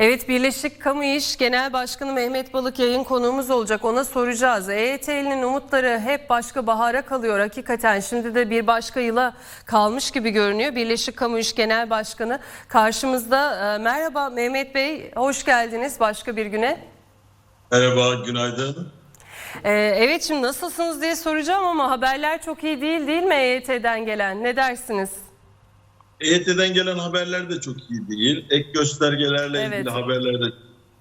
Evet Birleşik Kamu İş Genel Başkanı Mehmet Balık yayın konuğumuz olacak. Ona soracağız. EYT'linin umutları hep başka bahara kalıyor hakikaten. Şimdi de bir başka yıla kalmış gibi görünüyor. Birleşik Kamu İş Genel Başkanı karşımızda. Ee, Merhaba Mehmet Bey, hoş geldiniz başka bir güne. Merhaba, günaydın. Ee, evet şimdi nasılsınız diye soracağım ama haberler çok iyi değil değil mi EYT'den gelen? Ne dersiniz? EYT'den gelen haberler de çok iyi değil. Ek göstergelerle Evet. ilgili haberler de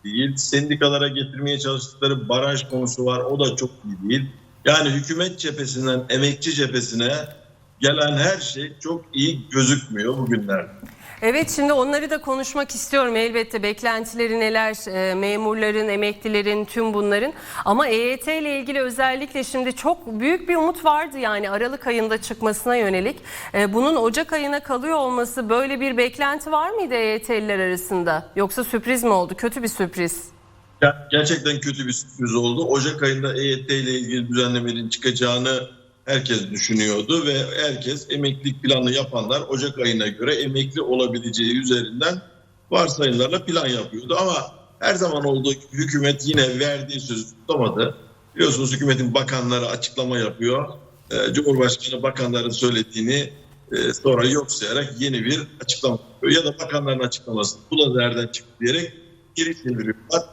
değil. Sendikalara getirmeye çalıştıkları baraj konusu var. O da çok iyi değil. Yani hükümet cephesinden emekçi cephesine gelen her şey çok iyi gözükmüyor bugünlerde. Evet şimdi onları da konuşmak istiyorum. Elbette beklentileri neler e, memurların emeklilerin tüm bunların. Ama EYT ile ilgili özellikle şimdi çok büyük bir umut vardı yani Aralık ayında çıkmasına yönelik. E, bunun Ocak ayına kalıyor olması böyle bir beklenti var mıydı EYT'liler arasında? Yoksa sürpriz mi oldu? Kötü bir sürpriz? Gerçekten kötü bir sürpriz oldu. Ocak ayında EYT ile ilgili düzenlemenin çıkacağını herkes düşünüyordu ve herkes emeklilik planı yapanlar Ocak ayına göre emekli olabileceği üzerinden varsayımlarla plan yapıyordu. Ama her zaman olduğu gibi hükümet yine verdiği sözü tutamadı. Biliyorsunuz hükümetin bakanları açıklama yapıyor. Ee, Cumhurbaşkanı bakanların söylediğini e, sonra yok sayarak yeni bir açıklama yapıyor. Ya da bakanların açıklaması bu da nereden çıktı diyerek geri çeviriyorlar.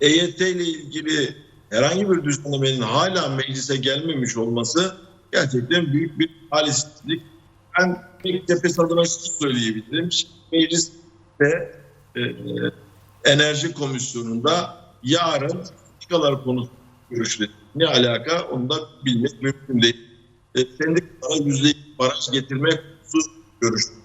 EYT ile ilgili herhangi bir düzenlemenin hala meclise gelmemiş olması gerçekten büyük bir talihsizlik. Ben tek cephesi adına söyleyebilirim. Meclis ve e, Enerji Komisyonu'nda yarın sendikalar konusu görüşülecek. Ne alaka onu da bilmek mümkün değil. E, sendikalara yüzde baraj getirmek konusu görüşülüyor.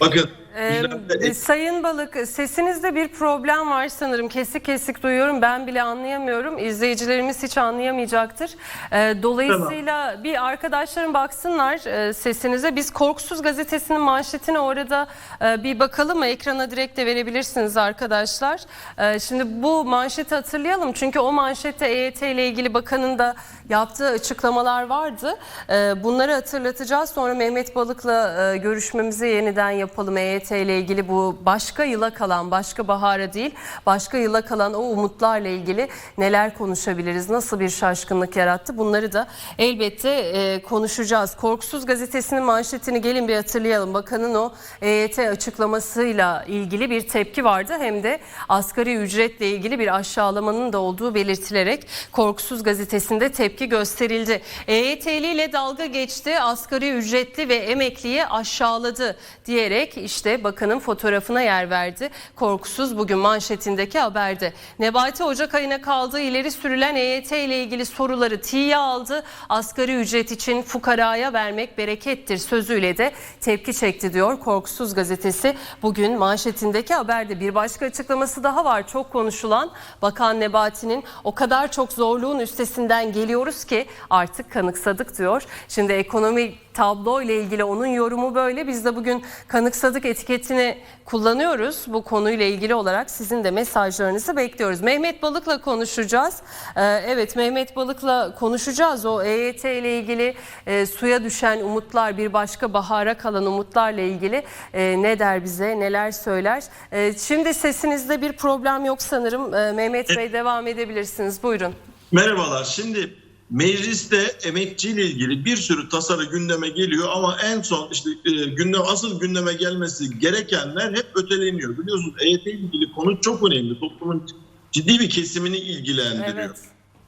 Bakın Ee, Sayın Balık sesinizde bir problem var sanırım. Kesik kesik duyuyorum. Ben bile anlayamıyorum. İzleyicilerimiz hiç anlayamayacaktır. Ee, dolayısıyla bir arkadaşlarım baksınlar e, sesinize. Biz Korkusuz Gazetesi'nin manşetine orada e, bir bakalım mı? Ekrana direkt de verebilirsiniz arkadaşlar. E, şimdi bu manşeti hatırlayalım. Çünkü o manşette EYT ile ilgili bakanın da yaptığı açıklamalar vardı. E, bunları hatırlatacağız. Sonra Mehmet Balık'la e, görüşmemizi yeniden yapalım. EYT ile ilgili bu başka yıla kalan, başka bahara değil, başka yıla kalan o umutlarla ilgili neler konuşabiliriz? Nasıl bir şaşkınlık yarattı? Bunları da elbette e, konuşacağız. Korkusuz gazetesinin manşetini gelin bir hatırlayalım. Bakanın o EYT açıklamasıyla ilgili bir tepki vardı. Hem de asgari ücretle ilgili bir aşağılamanın da olduğu belirtilerek Korkusuz gazetesinde tepki gösterildi. EYT'li ile dalga geçti, asgari ücretli ve emekliyi aşağıladı diyerek işte bakanın fotoğrafına yer verdi. Korkusuz bugün manşetindeki haberde. Nebati Ocak ayına kaldığı ileri sürülen EYT ile ilgili soruları tiye aldı. Asgari ücret için fukaraya vermek berekettir sözüyle de tepki çekti diyor Korkusuz gazetesi. Bugün manşetindeki haberde bir başka açıklaması daha var. Çok konuşulan Bakan Nebati'nin o kadar çok zorluğun üstesinden geliyoruz ki artık kanıksadık diyor. Şimdi ekonomi tablo ile ilgili onun yorumu böyle. Biz de bugün kanıksadık etiketini kullanıyoruz. Bu konuyla ilgili olarak sizin de mesajlarınızı bekliyoruz. Mehmet Balık'la konuşacağız. Ee, evet Mehmet Balık'la konuşacağız. O EYT ile ilgili e, suya düşen umutlar bir başka bahara kalan umutlarla ilgili e, ne der bize neler söyler. E, şimdi sesinizde bir problem yok sanırım. E, Mehmet Bey devam edebilirsiniz. Buyurun. Merhabalar. Şimdi mecliste emekçiyle ilgili bir sürü tasarı gündeme geliyor ama en son işte e, gündem asıl gündeme gelmesi gerekenler hep öteleniyor. Biliyorsunuz EYT ile ilgili konu çok önemli. Toplumun ciddi bir kesimini ilgilendiriyor.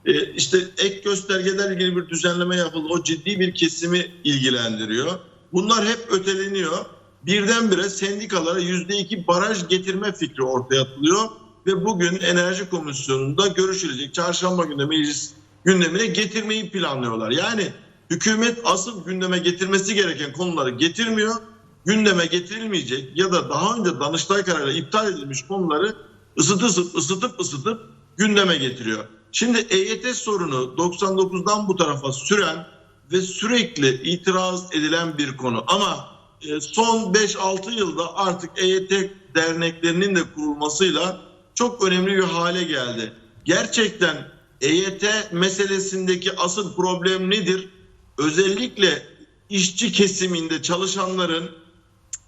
Evet. E, işte ek göstergeler ilgili bir düzenleme yapıldı. O ciddi bir kesimi ilgilendiriyor. Bunlar hep öteleniyor. Birdenbire sendikalara yüzde iki baraj getirme fikri ortaya atılıyor ve bugün Enerji Komisyonu'nda görüşülecek. Çarşamba günü meclis gündemine getirmeyi planlıyorlar. Yani hükümet asıl gündeme getirmesi gereken konuları getirmiyor. Gündeme getirilmeyecek ya da daha önce Danıştay kararıyla iptal edilmiş konuları ısıtıp ısıtıp ısıtıp gündeme getiriyor. Şimdi EYT sorunu 99'dan bu tarafa süren ve sürekli itiraz edilen bir konu. Ama e, son 5-6 yılda artık EYT derneklerinin de kurulmasıyla çok önemli bir hale geldi. Gerçekten EYT meselesindeki asıl problem nedir? Özellikle işçi kesiminde çalışanların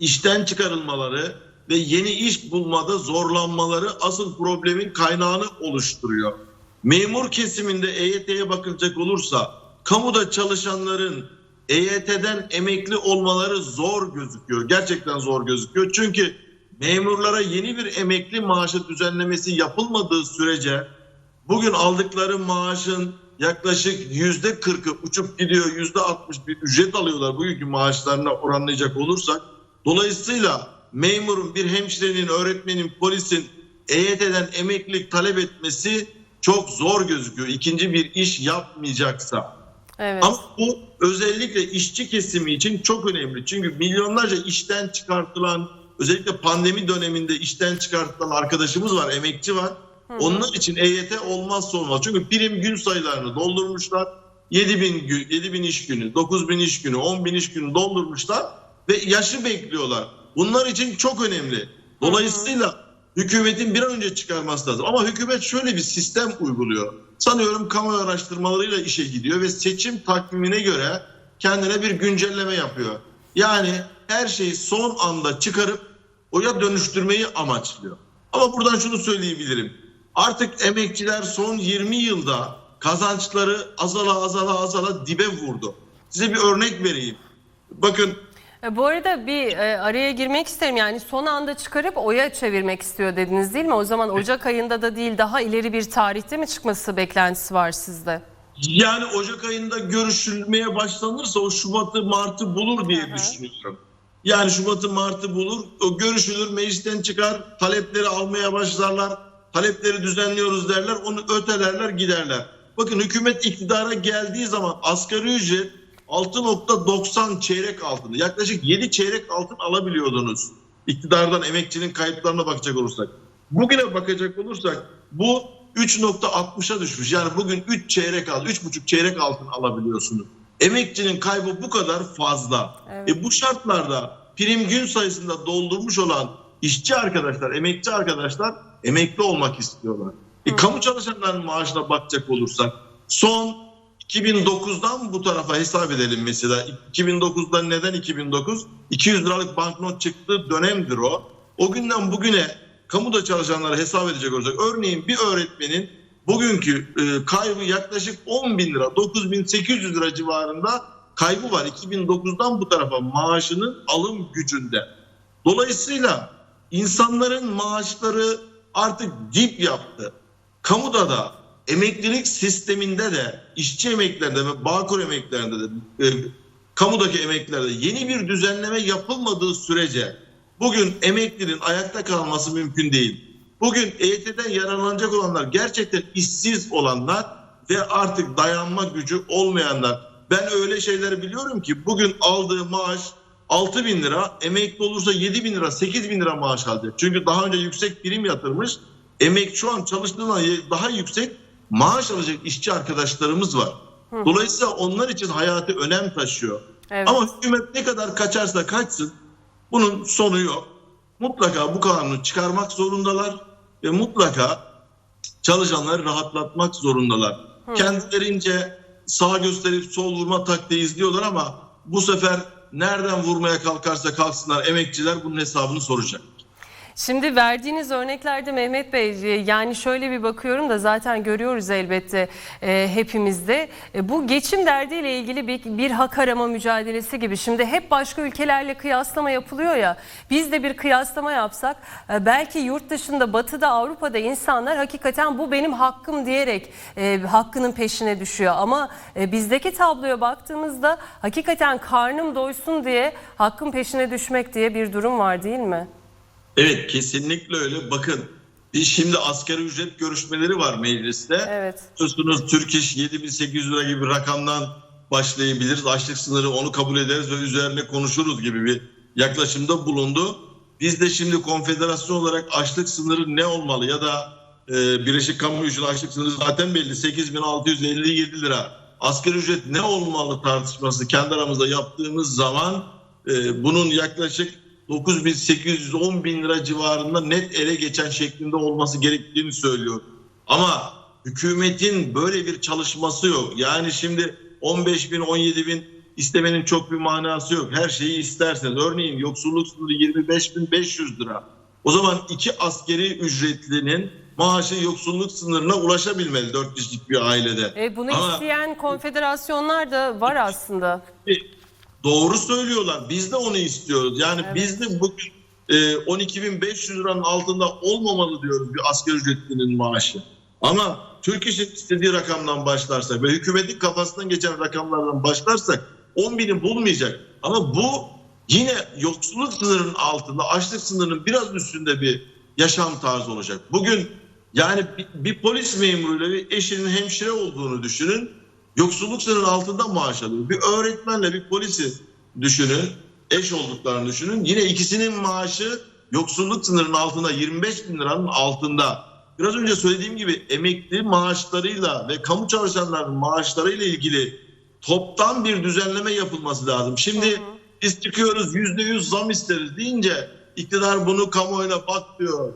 işten çıkarılmaları ve yeni iş bulmada zorlanmaları asıl problemin kaynağını oluşturuyor. Memur kesiminde EYT'ye bakılacak olursa kamuda çalışanların EYT'den emekli olmaları zor gözüküyor. Gerçekten zor gözüküyor. Çünkü memurlara yeni bir emekli maaşı düzenlemesi yapılmadığı sürece bugün aldıkları maaşın yaklaşık yüzde kırkı uçup gidiyor, yüzde altmış bir ücret alıyorlar bugünkü maaşlarına oranlayacak olursak. Dolayısıyla memurun, bir hemşirenin, öğretmenin, polisin EYT'den emeklilik talep etmesi çok zor gözüküyor. İkinci bir iş yapmayacaksa. Evet. Ama bu özellikle işçi kesimi için çok önemli. Çünkü milyonlarca işten çıkartılan, özellikle pandemi döneminde işten çıkartılan arkadaşımız var, emekçi var. Onlar için EYT olmazsa olmaz. Çünkü prim gün sayılarını doldurmuşlar. 7 bin, 7 bin iş günü, 9 bin iş günü, 10 bin iş günü doldurmuşlar ve yaşı bekliyorlar. Bunlar için çok önemli. Dolayısıyla hükümetin bir an önce çıkarması lazım. Ama hükümet şöyle bir sistem uyguluyor. Sanıyorum kamu araştırmalarıyla işe gidiyor ve seçim takvimine göre kendine bir güncelleme yapıyor. Yani her şeyi son anda çıkarıp oya dönüştürmeyi amaçlıyor. Ama buradan şunu söyleyebilirim. Artık emekçiler son 20 yılda kazançları azala azala azala dibe vurdu. Size bir örnek vereyim. Bakın E, Bu arada bir e, araya girmek isterim. Yani son anda çıkarıp oya çevirmek istiyor dediniz değil mi? O zaman Ocak ayında da değil daha ileri bir tarihte mi çıkması beklentisi var sizde? Yani Ocak ayında görüşülmeye başlanırsa o Şubat'ı Mart'ı bulur diye Hı hı. düşünüyorum. Yani Şubat'ı Mart'ı bulur, görüşülür, meclisten çıkar, talepleri almaya başlarlar, talepleri düzenliyoruz derler, onu ötelerler giderler. Bakın hükümet iktidara geldiği zaman asgari ücret 6.90 çeyrek altını, yaklaşık 7 çeyrek altın alabiliyordunuz. İktidardan emekçinin kayıplarına bakacak olursak. Bugüne bakacak olursak bu 3.60'a düşmüş. Yani bugün 3 çeyrek altın, 3.5 çeyrek altın alabiliyorsunuz. Emekçinin kaybı bu kadar fazla. Evet. E bu şartlarda prim gün sayısında doldurmuş olan işçi arkadaşlar, emekçi arkadaşlar emekli olmak istiyorlar. E, kamu çalışanlarının maaşına bakacak olursak son 2009'dan bu tarafa hesap edelim mesela. 2009'dan neden 2009? 200 liralık banknot çıktığı dönemdir o. O günden bugüne kamuda çalışanlara hesap edecek olursak örneğin bir öğretmenin bugünkü e, kaybı yaklaşık 10 bin lira 9800 lira civarında kaybı var 2009'dan bu tarafa maaşının alım gücünde. Dolayısıyla insanların maaşları artık dip yaptı. Kamuda da emeklilik sisteminde de işçi emeklilerinde ve bağkur emeklilerinde de e, kamudaki emeklilerde yeni bir düzenleme yapılmadığı sürece bugün emeklinin ayakta kalması mümkün değil. Bugün EYT'den yararlanacak olanlar gerçekten işsiz olanlar ve artık dayanma gücü olmayanlar. Ben öyle şeyler biliyorum ki bugün aldığı maaş 6 bin lira, emekli olursa 7 bin lira, 8 bin lira maaş alacak. Çünkü daha önce yüksek prim yatırmış, emek şu an çalıştığından daha yüksek maaş alacak işçi arkadaşlarımız var. Dolayısıyla onlar için hayatı önem taşıyor. Evet. Ama hükümet ne kadar kaçarsa kaçsın bunun sonu yok. Mutlaka bu kanunu çıkarmak zorundalar ve mutlaka çalışanları rahatlatmak zorundalar. Kendilerince sağ gösterip sol vurma taktiği izliyorlar ama bu sefer nereden vurmaya kalkarsa kalksınlar emekçiler bunun hesabını soracak. Şimdi verdiğiniz örneklerde Mehmet Bey e, yani şöyle bir bakıyorum da zaten görüyoruz elbette e, hepimizde. E, bu geçim derdiyle ilgili bir, bir hak arama mücadelesi gibi. Şimdi hep başka ülkelerle kıyaslama yapılıyor ya. Biz de bir kıyaslama yapsak e, belki yurt dışında batıda Avrupa'da insanlar hakikaten bu benim hakkım diyerek e, hakkının peşine düşüyor. Ama e, bizdeki tabloya baktığımızda hakikaten karnım doysun diye hakkın peşine düşmek diye bir durum var değil mi? Evet kesinlikle öyle. Bakın biz şimdi asgari ücret görüşmeleri var mecliste. Evet. Biliyorsunuz Türk İş 7800 lira gibi bir rakamdan başlayabiliriz. Açlık sınırı onu kabul ederiz ve üzerine konuşuruz gibi bir yaklaşımda bulundu. Biz de şimdi konfederasyon olarak açlık sınırı ne olmalı ya da e, Birleşik Kamu Gücü'nün açlık sınırı zaten belli 8657 lira. Asgari ücret ne olmalı tartışması kendi aramızda yaptığımız zaman e, bunun yaklaşık 9810 bin lira civarında net ele geçen şeklinde olması gerektiğini söylüyor. Ama hükümetin böyle bir çalışması yok. Yani şimdi 15 bin 17 bin istemenin çok bir manası yok. Her şeyi isterseniz. Örneğin yoksulluk sınırı 25 bin 500 lira. O zaman iki askeri ücretlinin maaşı yoksulluk sınırına ulaşabilmeli dört kişilik bir ailede. E, bunu Ama- isteyen konfederasyonlar da var aslında. Doğru söylüyorlar. Biz de onu istiyoruz. Yani biz de bugün e, 12.500 liranın altında olmamalı diyoruz bir asgari ücretlinin maaşı. Ama Türk İş'in istediği rakamdan başlarsak ve hükümetin kafasından geçen rakamlardan başlarsak 10 bini bulmayacak. Ama bu yine yoksulluk sınırının altında, açlık sınırının biraz üstünde bir yaşam tarzı olacak. Bugün yani bir, bir polis memuruyla bir eşinin hemşire olduğunu düşünün. Yoksulluk sınırının altında maaş alıyor. Bir öğretmenle bir polisi düşünün. Eş olduklarını düşünün. Yine ikisinin maaşı yoksulluk sınırının altında 25 bin liranın altında. Biraz önce söylediğim gibi emekli maaşlarıyla ve kamu çalışanlarının maaşlarıyla ilgili toptan bir düzenleme yapılması lazım. Şimdi biz çıkıyoruz yüzde yüz zam isteriz deyince iktidar bunu kamuoyuna.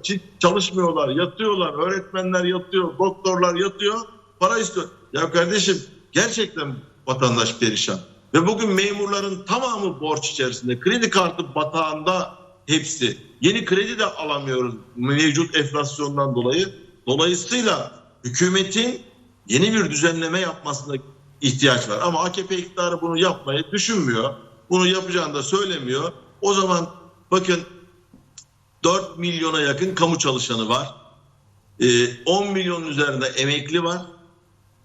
Ç- Çalışmıyorlar, yatıyorlar, öğretmenler yatıyor, doktorlar yatıyor, para istiyor. Ya kardeşim gerçekten vatandaş perişan. Ve bugün memurların tamamı borç içerisinde. Kredi kartı batağında hepsi. Yeni kredi de alamıyoruz mevcut enflasyondan dolayı. Dolayısıyla hükümetin yeni bir düzenleme yapmasına ihtiyaç var. Ama AKP iktidarı bunu yapmayı düşünmüyor. Bunu yapacağını da söylemiyor. O zaman bakın 4 milyona yakın kamu çalışanı var. Ee, 10 milyonun üzerinde emekli var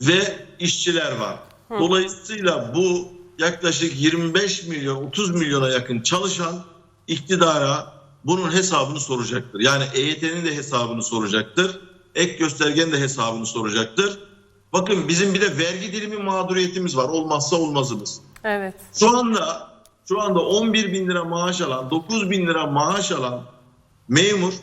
ve işçiler var. Dolayısıyla bu yaklaşık 25 milyon 30 milyona yakın çalışan iktidara bunun hesabını soracaktır. Yani EYT'nin de hesabını soracaktır. Ek göstergenin de hesabını soracaktır. Bakın bizim bir de vergi dilimi mağduriyetimiz var. Olmazsa olmazımız. Evet. Şu anda şu anda 11 bin lira maaş alan, 9 bin lira maaş alan memur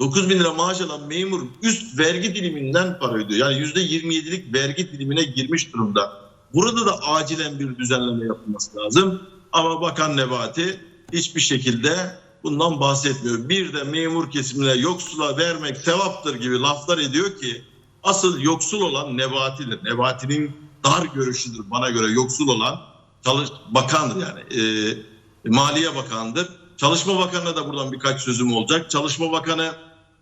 9 bin lira maaş alan memur üst vergi diliminden para ödüyor. Yani %27'lik vergi dilimine girmiş durumda. Burada da acilen bir düzenleme yapılması lazım. Ama Bakan Nebati hiçbir şekilde bundan bahsetmiyor. Bir de memur kesimine yoksula vermek sevaptır gibi laflar ediyor ki asıl yoksul olan Nebati'dir. Nebati'nin dar görüşüdür bana göre yoksul olan çalış bakandır yani. Ee, Maliye Bakanı'dır. Çalışma Bakanı'na da buradan birkaç sözüm olacak. Çalışma Bakanı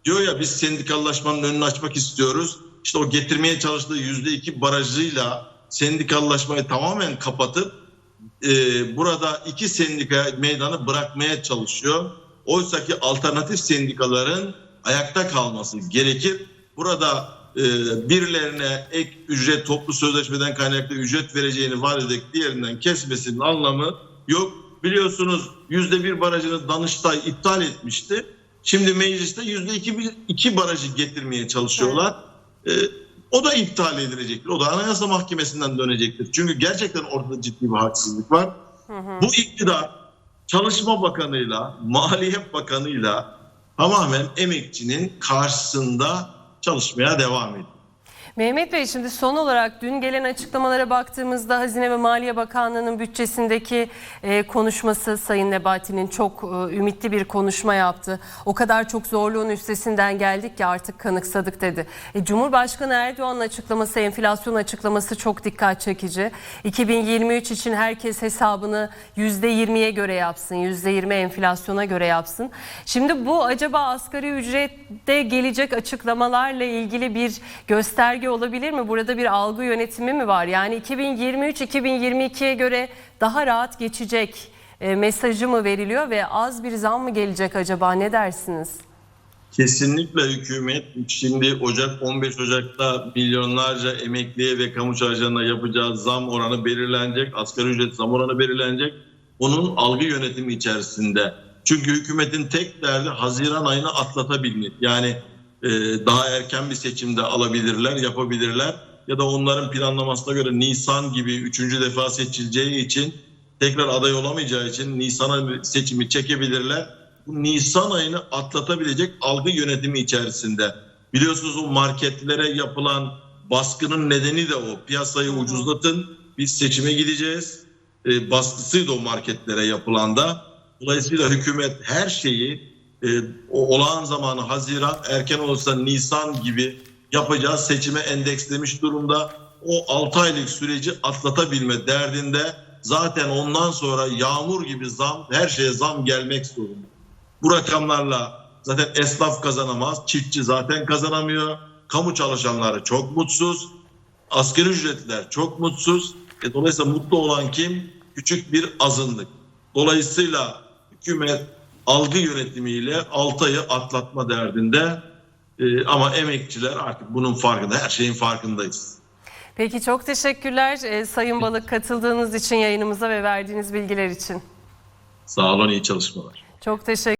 diyor ya biz sendikallaşmanın önünü açmak istiyoruz. İşte o getirmeye çalıştığı yüzde iki barajıyla sendikallaşmayı tamamen kapatıp e, burada iki sendika meydanı bırakmaya çalışıyor. Oysa ki alternatif sendikaların ayakta kalması gerekir. Burada e, birilerine ek ücret toplu sözleşmeden kaynaklı ücret vereceğini vaat ederek diğerinden kesmesinin anlamı yok. Biliyorsunuz yüzde bir barajını Danıştay iptal etmişti. Şimdi mecliste yüzde iki, iki barajı getirmeye çalışıyorlar. E, o da iptal edilecektir. O da Anayasa Mahkemesi'nden dönecektir. Çünkü gerçekten ortada ciddi bir haksızlık var. Bu iktidar Çalışma Bakanı'yla, Maliye Bakanı'yla tamamen emekçinin karşısında çalışmaya devam ediyor. Mehmet Bey şimdi son olarak dün gelen açıklamalara baktığımızda Hazine ve Maliye Bakanlığı'nın bütçesindeki e, konuşması Sayın Nebati'nin çok e, ümitli bir konuşma yaptı. O kadar çok zorluğun üstesinden geldik ki artık kanıksadık dedi. E, Cumhurbaşkanı Erdoğan'ın açıklaması, enflasyon açıklaması çok dikkat çekici. 2023 için herkes hesabını %20'ye göre yapsın, %20 enflasyona göre yapsın. Şimdi bu acaba asgari ücrette gelecek açıklamalarla ilgili bir gösterge olabilir mi? Burada bir algı yönetimi mi var? Yani 2023-2022'ye göre daha rahat geçecek e, mesajı mı veriliyor ve az bir zam mı gelecek acaba? Ne dersiniz? Kesinlikle hükümet şimdi Ocak 15 Ocak'ta milyonlarca emekliye ve kamu çalışanına yapacağı zam oranı belirlenecek. Asgari ücret zam oranı belirlenecek. Bunun algı yönetimi içerisinde. Çünkü hükümetin tek derdi Haziran ayını atlatabilmek. Yani daha erken bir seçimde alabilirler, yapabilirler. Ya da onların planlamasına göre Nisan gibi üçüncü defa seçileceği için tekrar aday olamayacağı için Nisan'a seçimi çekebilirler. Bu Nisan ayını atlatabilecek algı yönetimi içerisinde. Biliyorsunuz o marketlere yapılan baskının nedeni de o. Piyasayı ucuzlatın, biz seçime gideceğiz. E, baskısıydı o marketlere yapılan da. Dolayısıyla hükümet her şeyi e, olağan zamanı Haziran, erken olursa Nisan gibi yapacağı seçime endekslemiş durumda. O 6 aylık süreci atlatabilme derdinde zaten ondan sonra yağmur gibi zam, her şeye zam gelmek zorunda. Bu rakamlarla zaten esnaf kazanamaz, çiftçi zaten kazanamıyor. Kamu çalışanları çok mutsuz, asgari ücretliler çok mutsuz. E, dolayısıyla mutlu olan kim? Küçük bir azınlık. Dolayısıyla hükümet algı yönetimiyle 6 ayı atlatma derdinde. E, ama emekçiler artık bunun farkında, her şeyin farkındayız. Peki çok teşekkürler e, Sayın Balık katıldığınız için yayınımıza ve verdiğiniz bilgiler için. Sağ olun, iyi çalışmalar. Çok teşekkür